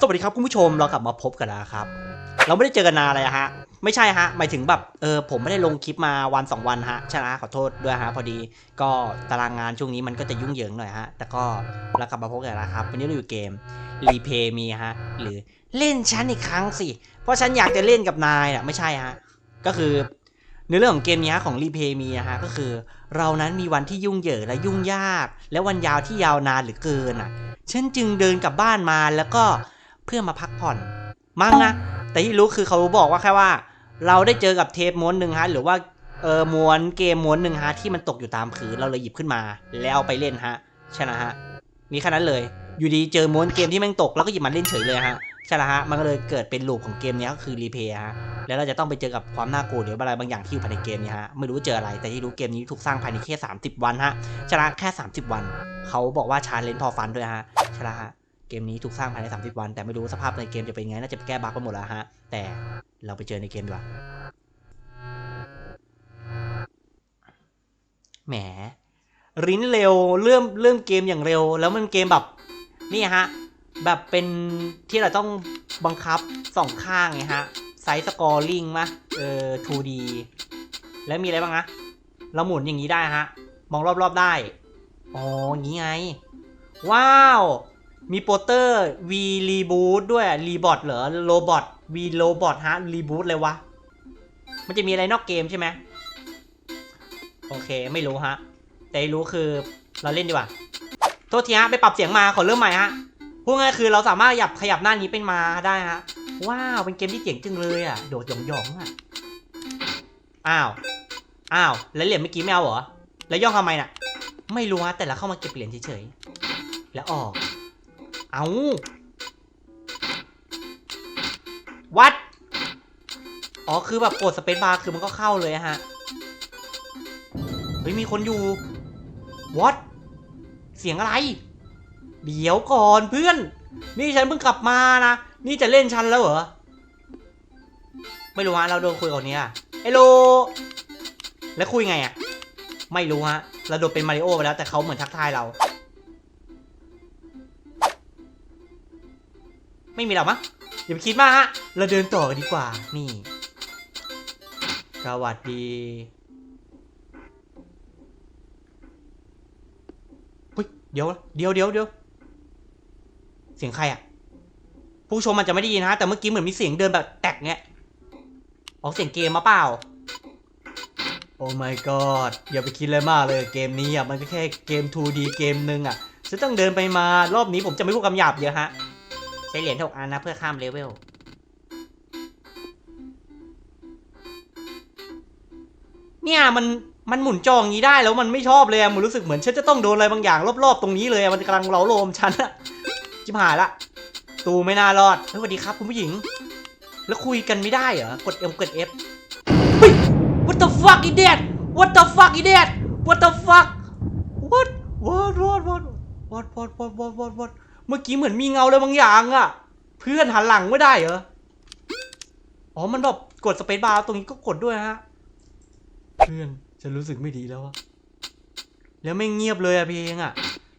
สวัสดีครับคุณผู้ชมเรากลับมาพบกันแล้วครับ เราไม่ได้เจอกันนานเลยฮะ ไม่ใช่ฮะ หมายถึงแบบเออผมไม่ได้ลงคลิปมาวันสองวันฮะใช่ไหมขอโทษด้วยฮะพอดีก็ตารางงานช่วงนี้มันก็จะยุ่งเหยิงหน่อยฮะ แต่ก็เรากลับมาพบกันแล้วครับ วันนี้เราอยู่เกมรีเพย์มีฮะ หรือเล่นฉันอีกครั้งสิ เพราะฉันอยากจะเล่นกับนายอะไม่ใช่ฮะ ก็คือในเรื่องของเกมนี้ฮะของรีเพย์มีนะฮะก็คือ เรานั้นมีวันที่ยุ่งเหยิงและยุ่งยาก และวันยาวที่ยาวนานหรือเกินอะฉันจึงเดินกลับบ้านมาแล้วก็ เพื่อมาพักผ่อนมั้งนะแต่ที่รู้คือเขาบอกว่าแค่ว่า เราได้เจอกับเทปม้วนหนึ่งฮะหรือว่าเออม้วนเกมม้วนหนึ่งฮะที่มันตกอยู่ตามพื้นเราเลยหยิบขึ้นมา แล้วเอาไปเล่นฮะใช่นะฮะมีแค่นั้นเลย อยู่ดีเจอม้วนเกมที่แม่งตกแล้วก็หยิบมาเล่นเฉยเลยฮะใช่ละฮะมันก็เลยเกิดเป็นลูปของเกมนี้ก็คือรีเพย์ฮะแล้วเราจะต้องไปเจอกับความน่ากลัวหรืออะไรบางอย่างที่อยู่ภายในเกมนี้ฮะไม่รู้เจออะไรแต่ที่รู้เกมนี้ถูกสร้างภายในแค่ 30 วันฮะชนะแค่ 30 วัน เขาบอกว่าชาเลนจ์พอฟันด้วยฮะช่ละฮะ เกมนี้ถูกสร้างภายใน 30 วัน แต่ไม่รู้สภาพในเกมจะเป็นไง น่าจะแก้บั๊กไปหมดแล้วฮะ แต่เราไปเจอในเกมดีกว่า แหมริ้นเร็วเริ่มเริ่มเกมอย่างเร็ว แล้วมันเกมแบบนี่ฮะ แบบเป็นที่เราต้องบังคับสองข้างไงฮะไซส์สกอร์ลิงมะเออ 2D แล้วมีอะไรบ้างนะเราหมุนอย่างนี้ได้ฮะ มองรอบๆได้ อ๋ออย่างนี้ไง ว้าว มีโปสเตอร์ V Reboot ด้วยรีบอทเหรอโรบอท V Robot ฮะรีบูตเลยวะ มันจะมีอะไรนอกเกมใช่ไหมโอเคไม่รู้ฮะ แต่รู้คือเราเล่นดีกว่า โทษทีฮะ ไปปรับเสียงมาขอเริ่มใหม่ฮะพูดง่ายคือเราสามารถขยับขยับหน้านี้เป็นมาได้ฮะ ว้าว เป็นเกมที่เจ๋งจังเลยอะ โดดหยองหยองอะ อ้าว อ้าว แล้วเหรียญเมื่อกี้ไม่เอาเหรอ แล้วย่องทำไมน่ะ ไม่รู้ฮะ แต่เราเข้ามาเก็บเหรียญเฉยๆ แล้วออก เอาวัด อ๋อ คือแบบกดสเปซบาร์คือมันก็เข้าเลยฮะ เฮ้ย มีคนอยู่วัดเสียงอะไร เดี๋ยวก่อนเพื่อน นี่ฉันเพิ่งกลับมานะ นี่จะเล่นฉันแล้วเหรอ ไม่รู้ฮะ เราโดนคุยกับคนนี้อะเฮลโล แล้วคุยไงอะไม่รู้ฮะ เราโดนเป็นมาริโอไปแล้วแต่เขาเหมือนทักทายเรา ไม่มีหรอกมั้งอย่าไปคิดมากฮะ เราเดินต่อกันดีกว่า นี่สวัสดี เฮ้ย เดี๋ยว เดี๋ยวเดี๋ยวเดี๋ยว เสียงใครอะผู้ชมมันจะไม่ได้ยินฮะ แต่เมื่อกี้เหมือนมีเสียงเดินแบบแตกเงี้ยออกเสียงเกมมาเปล่า โอ้ my god อย่าไปคิดเลยมากเลยเกมนี้อะ มันก็แค่เกม 2D เกมหนึ่งอะฉันต้องเดินไปมารอบนี้ผมจะไม่พูดคำหยาบเยอะฮะ ช้เหรียญหกอันนะเพื่อข้ามเลเวลเนี่ยมันมันหมุนจองนี้ได้แล้วมันไม่ชอบเลยอะมันรู้สึกเหมือนฉันจะต้องโดนอะไรบางอย่างรอบๆตรงนี้เลยอะมันกำลังเล้าโลมฉันอะจิบหายละตูไม่น่ารอดเฮ้ยสวัสดีครับคุณผู้หญิง แล้วคุยกันไม่ได้เหรอกด M กด F เฮ้ย what the fuck is that what the fuck is that what the fuck what what what what what what what what what เมื่อกี้เหมือนมีเงาอะไรบางอย่างอะเพื่อนหันหลังไม่ได้เหรอ อ๋อ มันแบบกดสเปซบาร์ตรงนี้ก็กดด้วยฮะ เพื่อนฉันรู้สึกไม่ดีแล้วอะแล้วไม่เงียบเลยอะเพลงอะ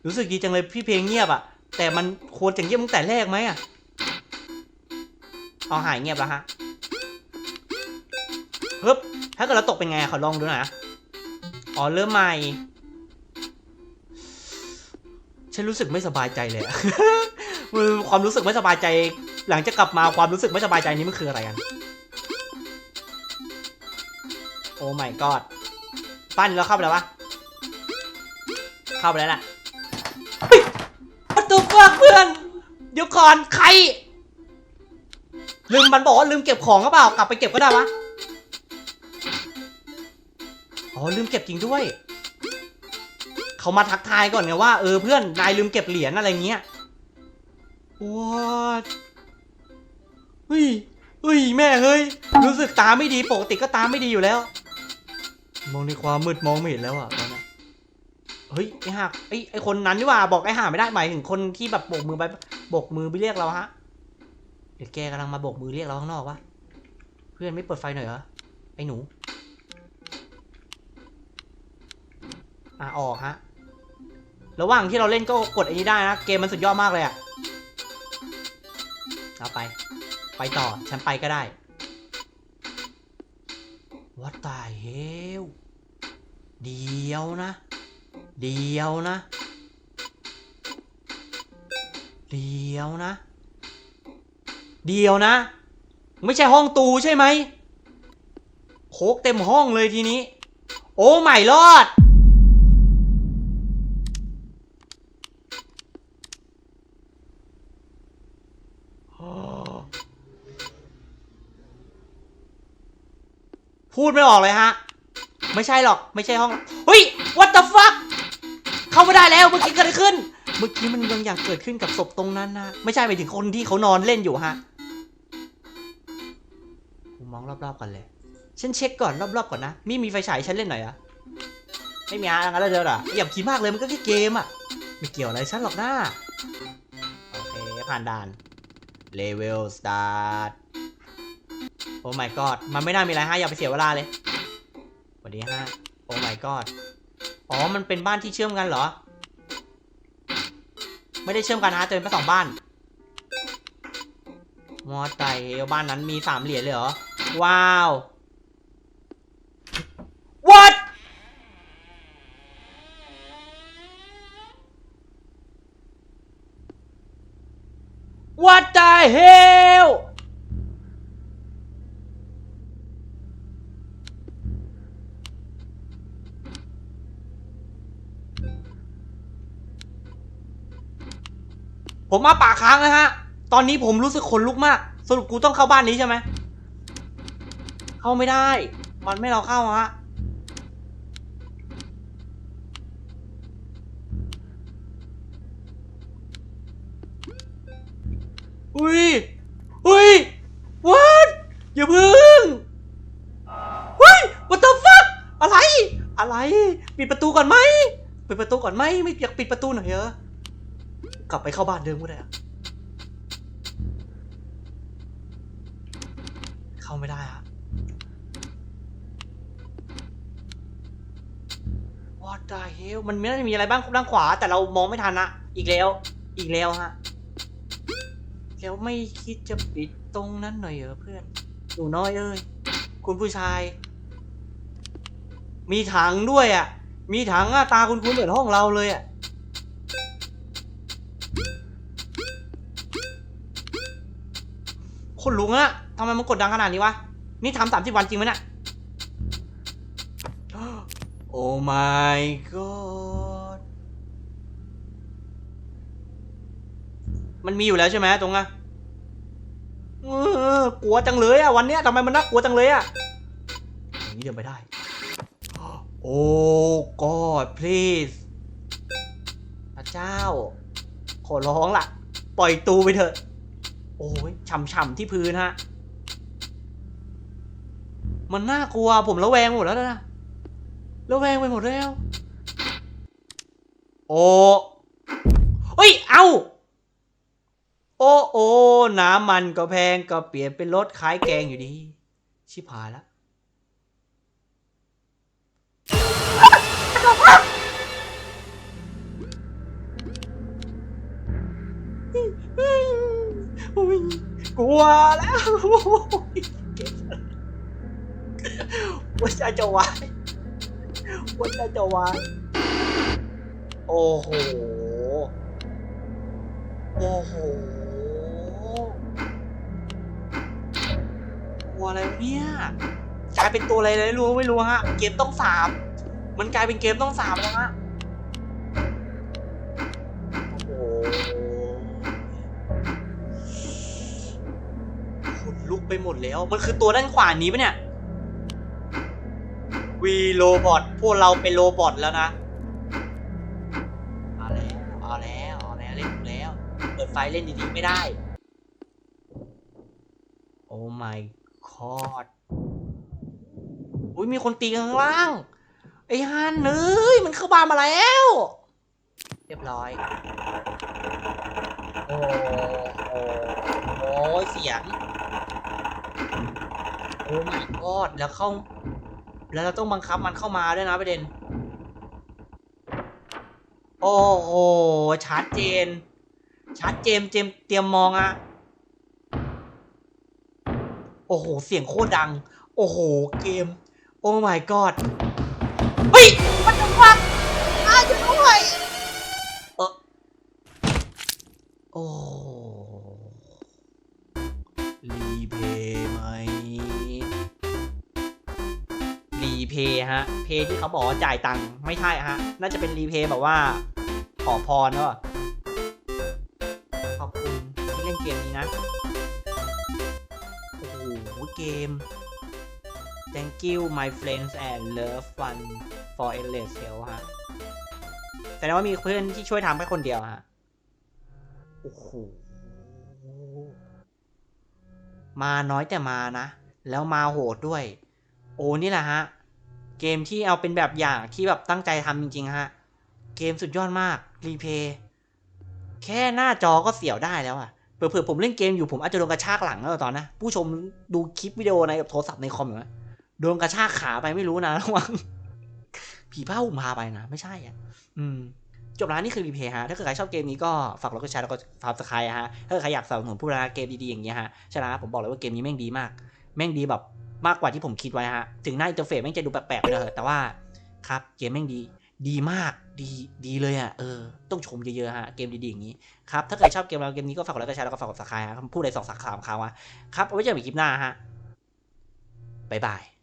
รู้สึกดีจังเลยพี่เพลงเงียบอะแต่มันควรจะเงียบตั้งแต่แรกไหมอะเอาหายเงียบแล้วฮะฮึบถ้าเกิดเราตกเป็นไงขอลองดูหน่อยอ๋อเริ่มใหม่ ฉันรู้สึกไม่สบายใจเลยคือความรู้สึกไม่สบายใจ หลังจากกลับมาความรู้สึกไม่สบายใจนี้มันคืออะไรกัน โอ้ my god ปั้นแล้วเข้าไปแล้ววะเข้าไปแล้วล่ะเฮ้ย What the fuck เพื่อนเดี๋ยวก่อนใคร ลืมมันบอกว่าลืมเก็บของหรือเปล่ากลับไปเก็บก็ได้วะอ๋อลืมเก็บจริงด้วย เขามาทักทายก่อนไงว่าเออเพื่อนนายลืมเก็บเหรียญอะไรเงี้ย What เฮ้ยเฮ้ยแม่เฮ้ย รู้สึกตาไม่ดีปกติก็ตาไม่ดีอยู่แล้ว มองในความมืดมองไม่เห็นแล้วอะตอนนี้เฮ้ยไอ้ห่าไอ้ไอ้คนนั้นนี่ว่าบอกไอ้ห่าไม่ได้หมายถึงคนที่แบบโบกมือไปโบกมือไปเรียกเราฮะเดี๋ยวแกกำลังมาโบกมือเรียกเราข้างนอกวะเพื่อนไม่เปิดไฟหน่อยเหรอไอ้หนูอะออกฮะ ระหว่างที่เราเล่นก็กดอันนี้ได้นะ เกมมันสุดยอดมากเลยอะเอาไป ไปต่อ ฉันไปก็ได้ What the hell เดียวนะ เดียวนะ เดียวนะ เดียวนะ ไม่ใช่ห้องตูใช่ไหมโคกเต็มห้องเลยทีนี้ โอ้ไม่รอด พูดไม่ออกเลยฮะ ไม่ใช่หรอกไม่ใช่ห้องเฮ้ย what the fuck เข้าไม่ได้แล้วเมื่อกี้เกิดอะไรขึ้น เมื่อกี้มันบางอย่างเกิดขึ้นกับศพตรงนั้นนะไม่ใช่ไปถึงคนที่เขานอนเล่นอยู่ฮะผมมองรอบๆก่อนเลยฉันเช็คก่อนรอบๆก่อนนะมีมีไฟฉายฉันเล่นหน่อยอะไม่มีอะไรงั้นแล้วเดี๋ยวเหรออย่าคิดมากเลยมันก็แค่เกมอะไม่เกี่ยวอะไรฉันหรอกนะโอเคผ่านด่านเลเวลสตาร์ท อ้ my god มันไม่น่ามีอะไรฮะอย่าไปเสียเวลาเลยสวัสดีฮะโอ้ my god อ๋อ มันเป็นบ้านที่เชื่อมกันเหรอ ไม่ได้เชื่อมกันฮะแต่เป็นสองบ้าน มอไตบ้านนั้นมีสามเหรียญเลยเหรอ ว้าว what what the hell ผมมาป่าค้างนะฮะ ตอนนี้ผมรู้สึกขนลุกมาก สรุปกูต้องเข้าบ้านนี้ใช่ไหม เข้าไม่ได้ มันไม่เราเข้าฮะ อุ้ย อุ้ย what อย่าพึ่งเฮ้ย what the fuck อะไร อะไร ปิดประตูก่อนไหม ปิดประตูก่อนไหม ไม่อยากปิดประตูหน่อยเหรอ กลับไปเข้าบ้านเดิมก็ได้อะเข้าไม่ได้ฮะ What the hell มันไม่น่าจะมีอะไรบ้างด้านขวา แต่เรามองไม่ทันนะอีกแล้ว อีกแล้วฮะ แล้วไม่คิดจะปิดตรงนั้นหน่อยเหรอเพื่อนหนูน้อยเอ้ย คุณผู้ชาย มีถังด้วยอะมีถังอะตาคุณคุณเหมือนห้องเราเลยอะ คนลุงอะทำไมมันกดดังขนาดนี้วะ นี่ทำสามสิบวันจริงไหมเนี่ยโอ้ my god มันมีอยู่แล้วใช่ไหมตรงอะเออกลัวจังเลยอะวันเนี้ยทำไมมันน่ากลัวจังเลยอะอย่างนี้เดินไปได้ โอ้ god please พระเจ้า ขอร้องล่ะ ปล่อยตูไปเถอะ โอ้ยฉ่ำๆที่พื้นฮะ มันน่ากลัวผมระแวงหมดแล้วนะระแวงไปหมดแล้ว โอ้เฮ้ย เอาโอ้โอ้น้ำมันก็แพงก็เปลี่ยนเป็นรถขายแกงอยู่ดี ชิบหายล้วโอ้ยกลัวแล้วโอ้ยว่าจะจะวายว่าจะจะวายโอ้โห โอ้โหตัวอะไรเนี่ยกลายเป็นตัวอะไรเลยรู้ไม่รู้ฮะ เกมต้องสาม มันกลายเป็นเกมต้องสามแล้วฮะ ไปหมดแล้ว มันคือตัวด้านขวานี้ปะเนี่ยวีโรบอทพวกเราเป็นโรบอทแล้วนะ เอาแล้ว เอาแล้ว เอาแล้ว เล่นถูกแล้ว เปิดไฟเล่นดีๆไม่ได้ โอ้ my god อุ้ยมีคนตีกันข้างล่าง ไอ้ฮันเอ้ยมันเข้าบ้านมาแล้ว เรียบร้อย โอ้โอ้โอ้เสียง โอ้ my god แล้วเข้า แล้วเราต้องบังคับมันเข้ามาด้วยนะประเด็น โอ้โหชัดเจน ชัดเจมเจมเตรียมมองอะโอ้โห เสียงโคตรดัง โอ้โห เกม โอ้ my god เฮ้ย ย์ฮะ เพย์ที่เขาบอกว่าจ่ายตังค์ไม่ใช่ฮะ น่าจะเป็นรีเพย์แบบว่า ขอพรเนอะขอบคุณที่เล่นเกมนี้นะ โอ้โห เกม Thank you my friends and love fun for endless hell ฮะ แต่ว่ามีเพื่อนที่ช่วยทำแค่คนเดียวฮะ โอ้โห มาน้อยแต่มานะ แล้วมาโหดด้วย โอ้นี่แหละฮะ เกมที่เอาเป็นแบบอย่างที่แบบตั้งใจทำจริงๆฮะ เกมสุดยอดมาก รีเพย์แค่หน้าจอก็เสียวได้แล้วอะเผื่อผมเล่นเกมอยู่ผมอาจจะโดนกระชากหลังแล้วตอนนะ ผู้ชมดูคลิปวิดีโอในโทรศัพท์ในคอมอยู่นะโดนกระชากขาไปไม่รู้นะระวังผีผ้าห่มพาไปนะ ไม่ใช่อะ อืม จบแล้วนี่คือรีเพย์ฮะ ถ้าเกิดใครชอบเกมนี้ก็ฝากกดไลค์กดแชร์แล้วก็ฟาร์มสกายฮะ ถ้าเกิดใครอยากสนับสนุนผู้พัฒนาเกมดีๆอย่างเงี้ยฮะชนะผมบอกเลยว่าเกมนี้แม่งดีมาก แม่งดีแบบ มากกว่าที่ผมคิดไว้ฮะ ถึงหน้าอินเทอร์เฟซแม่งจะดูแปลกๆไปเลยแต่ว่าครับเกมแม่งดีดีมากดีดีเลยอะเออต้องชมเยอะๆฮะเกมดีๆอย่างนี้ครับถ้าใครชอบเกมเราเกมนี้ก็ฝากกดไลค์กดแชร์แล้วก็ฝากกดซับสไครต์ฮะพูดในสองสาขาสามครั้งวะครับเอาไว้เจอกันใหม่คลิปหน้าฮะบ๊ายบาย